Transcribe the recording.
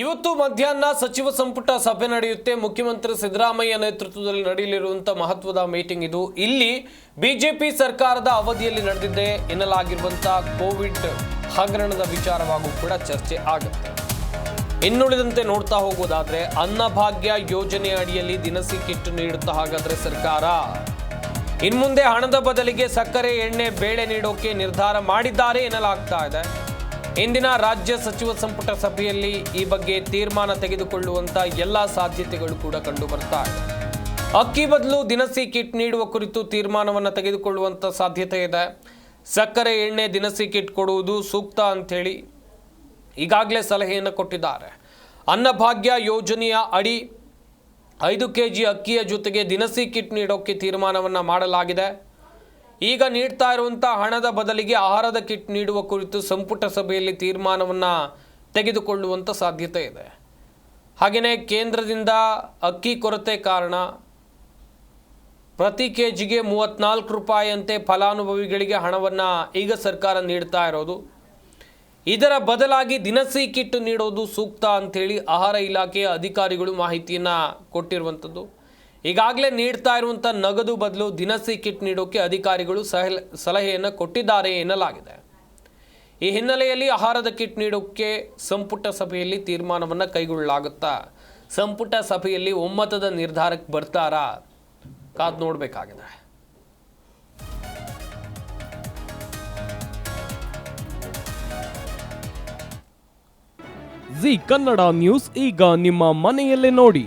ಇವತ್ತು ಮಧ್ಯಾಹ್ನ ಸಚಿವ ಸಂಪುಟ ಸಭೆ ನಡೆಯುತ್ತೆ. ಮುಖ್ಯಮಂತ್ರಿ ಸಿದ್ದರಾಮಯ್ಯ ನೇತೃತ್ವದಲ್ಲಿ ನಡೆಯಲಿರುವಂತಹ ಮಹತ್ವದ ಮೀಟಿಂಗ್ ಇದು. ಇಲ್ಲಿ ಬಿಜೆಪಿ ಸರ್ಕಾರದ ಅವಧಿಯಲ್ಲಿ ನಡೆದಿದೆ ಎನ್ನಲಾಗಿರುವಂತಹ ಕೋವಿಡ್ ಹಗರಣದ ವಿಚಾರವಾಗೂ ಕೂಡ ಚರ್ಚೆ ಆಗುತ್ತೆ. ಇನ್ನುಳಿದಂತೆ ನೋಡ್ತಾ ಹೋಗೋದಾದ್ರೆ ಅನ್ನಭಾಗ್ಯ ಯೋಜನೆ ಅಡಿಯಲ್ಲಿ ದಿನಸಿ ಕಿಟ್ ನೀಡುತ್ತಾ ಹಾಗಾದ್ರೆ ಸರ್ಕಾರ. ಇನ್ಮುಂದೆ ಹಣದ ಬದಲಿಗೆ ಸಕ್ಕರೆ, ಎಣ್ಣೆ, ಬೇಳೆ ನೀಡೋಕೆ ನಿರ್ಧಾರ ಮಾಡಿದ್ದಾರೆ ಎನ್ನಲಾಗ್ತಾ ಇದೆ. ಇಂದಿನ ರಾಜ್ಯ ಸಚಿವ ಸಂಪುಟ ಸಭೆಯಲ್ಲಿ ಈ ಬಗ್ಗೆ ತೀರ್ಮಾನ ತೆಗೆದುಕೊಳ್ಳುವಂತ ಎಲ್ಲ ಸಾಧ್ಯತೆಗಳು ಕೂಡ ಕಂಡು ಬರ್ತಾ ಅಕ್ಕಿ ಬದಲು ದಿನಸಿ ಕಿಟ್ ನೀಡುವ ಕುರಿತು ತೀರ್ಮಾನವನ್ನು ತೆಗೆದುಕೊಳ್ಳುವಂತ ಸಾಧ್ಯತೆ ಇದೆ. ಸಕ್ಕರೆ ಎಣ್ಣೆ ದಿನಸಿ ಕಿಟ್ ಕೊಡುವುದು ಸೂಕ್ತ ಅಂಥೇಳಿ ಈಗಾಗಲೇ ಸಲಹೆಯನ್ನು ಕೊಟ್ಟಿದ್ದಾರೆ. ಅನ್ನಭಾಗ್ಯ ಯೋಜನೆಯ ಅಡಿ ಐದು ಕೆ ಜಿ ಅಕ್ಕಿಯ ಜೊತೆಗೆ ದಿನಸಿ ಕಿಟ್ ನೀಡೋಕ್ಕೆ ತೀರ್ಮಾನವನ್ನು ಮಾಡಲಾಗಿದೆ. ಈಗ ನೀಡ್ತಾ ಇರುವಂಥ ಹಣದ ಬದಲಿಗೆ ಆಹಾರದ ಕಿಟ್ ನೀಡುವ ಕುರಿತು ಸಂಪುಟ ಸಭೆಯಲ್ಲಿ ತೀರ್ಮಾನವನ್ನು ತೆಗೆದುಕೊಳ್ಳುವಂಥ ಸಾಧ್ಯತೆ ಇದೆ. ಹಾಗೆಯೇ ಕೇಂದ್ರದಿಂದ ಅಕ್ಕಿ ಕೊರತೆ ಕಾರಣ ಪ್ರತಿ ಕೆ ಜಿಗೆ ಮೂವತ್ತ್ನಾಲ್ಕು ರೂಪಾಯಿಯಂತೆ ಫಲಾನುಭವಿಗಳಿಗೆ ಹಣವನ್ನು ಈಗ ಸರ್ಕಾರ ನೀಡ್ತಾ ಇರೋದು. ಇದರ ಬದಲಾಗಿ ದಿನಸಿ ಕಿಟ್ ನೀಡೋದು ಸೂಕ್ತ ಅಂಥೇಳಿ ಆಹಾರ ಇಲಾಖೆಯ ಅಧಿಕಾರಿಗಳು ಮಾಹಿತಿಯನ್ನು ಕೊಟ್ಟಿರುವಂಥದ್ದು ಈಗಾಗಲೇ ನೀಡ್ತಾ ಇರುವಂಥ ನಗದು ಬದಲು ದಿನಸಿ ಕಿಟ್ ನೀಡೋಕೆ ಅಧಿಕಾರಿಗಳು ಸಲಹೆಯನ್ನು ಕೊಟ್ಟಿದ್ದಾರೆ ಎನ್ನಲಾಗಿದೆ. ಈ ಹಿನ್ನೆಲೆಯಲ್ಲಿ ಆಹಾರದ ಕಿಟ್ ನೀಡೋಕ್ಕೆ ಸಂಪುಟ ಸಭೆಯಲ್ಲಿ ತೀರ್ಮಾನವನ್ನು ಕೈಗೊಳ್ಳಲಾಗುತ್ತಾ? ಸಂಪುಟ ಸಭೆಯಲ್ಲಿ ಒಮ್ಮತದ ನಿರ್ಧಾರಕ್ಕೆ ಬರ್ತಾರಾ? ಕಾದು ನೋಡಬೇಕಾಗಿದೆ. ಜಿ ಕನ್ನಡ ನ್ಯೂಸ್, ಈಗ ನಿಮ್ಮ ಮನೆಯಲ್ಲೇ ನೋಡಿ.